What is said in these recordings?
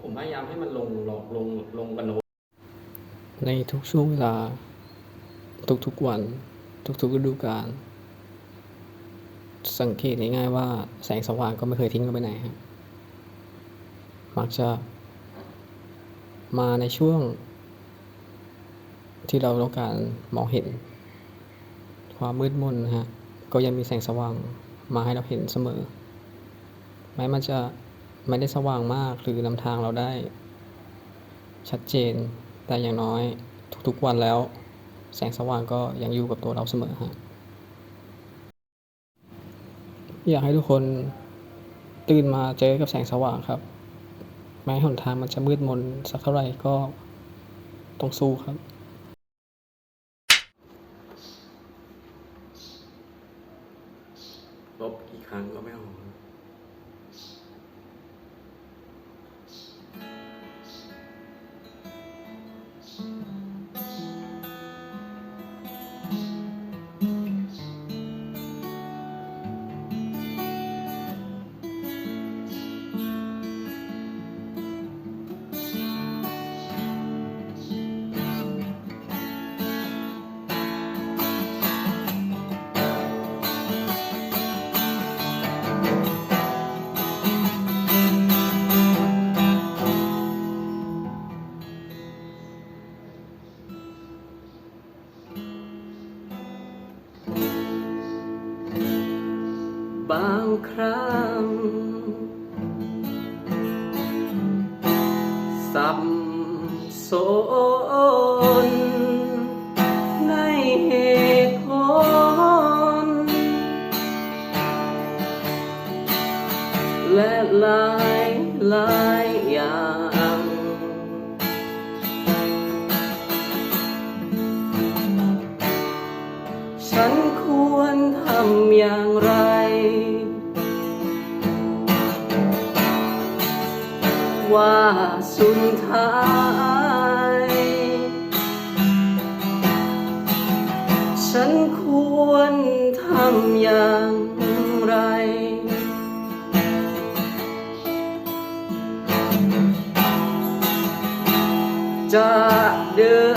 ผมพยายามให้มันลงลงลงลงกับโนในทุกช่วงเวลา ทุกๆวัน ทุกๆฤดูกาลสังเกตง่ายๆว่าแสงสว่างก็ไม่เคยทิ้งกันไปไหนครับมักจะ มาในช่วง ที่เราต้องการมองเห็น ความมืดมนฮะก็ยังมีแสงสว่างมาให้เราเห็นเสมอ แม้มันจะ ไม่ได้สว่างมากหรือนำทางเราได้ ชัดเจน แต่อย่างน้อยทุกๆวันแล้ว แสงสว่างก็ยังอยู่กับตัวเราเสมอฮะอยากให้ทุกคนตื่นมาเจอกับแสงสว่างครับ แม้หนทางมันจะมืดมนสักเท่าไหร่ก็ต้องสู้ครับ บางครั้งสับสนในเหตุผลและหลายหลายอย่างฉันควรทำอย่างไร ว่าสุดท้ายฉันควรทำอย่างไร จะเดิน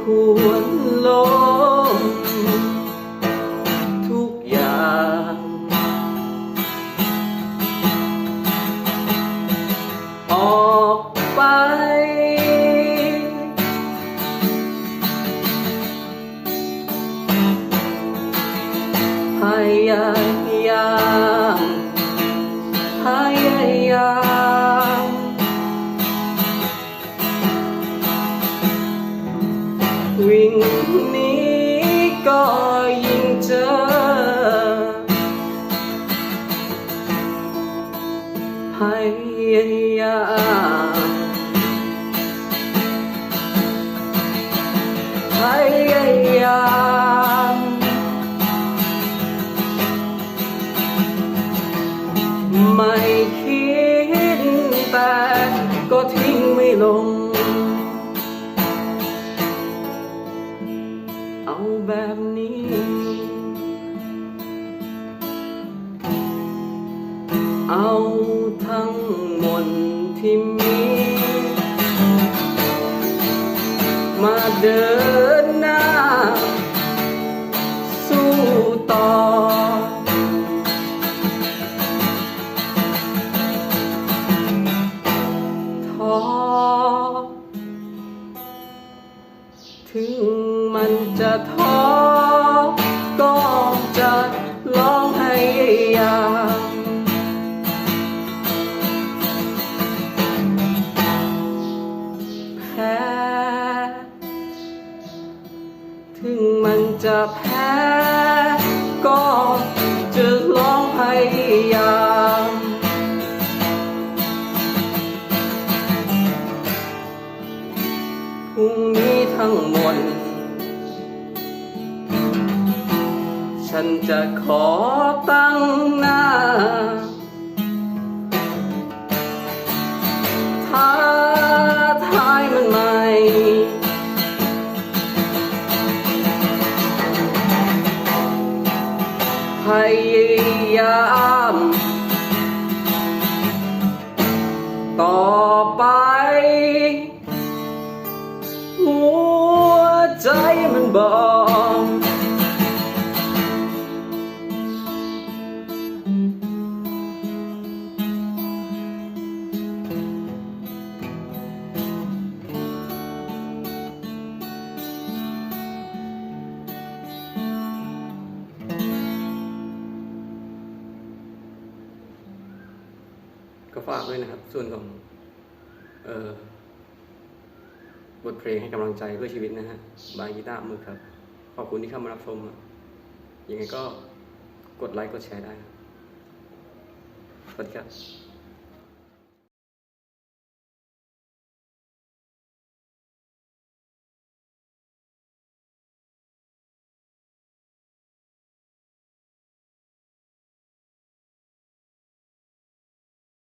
ควรลงทุกอย่าง ออกไป พยายามพยายาม วิ่งหนี้ก็ยิ่งเจอ พยายามพยายามไม่คิดแต่ก็ทิ้งไม่ลง เอาทั้งหมดที่มี มาเดินหน้า สู้ต่อ ท้อ ถึงมันจะท้อ ก็จะลองให้ยา แพ้ก็จะลองพยายามพรุ่งนี้ทั้งหมด ฉันจะขอตั้งหน้า ยามต่อไป หัวใจมันบอก ฝากด้วยนะครับ ส่วนของเอ่อบทเพลงให้กำลังใจเพื่อชีวิตนะฮะบายกีตาร์มือครับ ขอบคุณที่เข้ามารับชมอะยังไงก็กดไลค์กดแชร์ได้สวัสดีครับ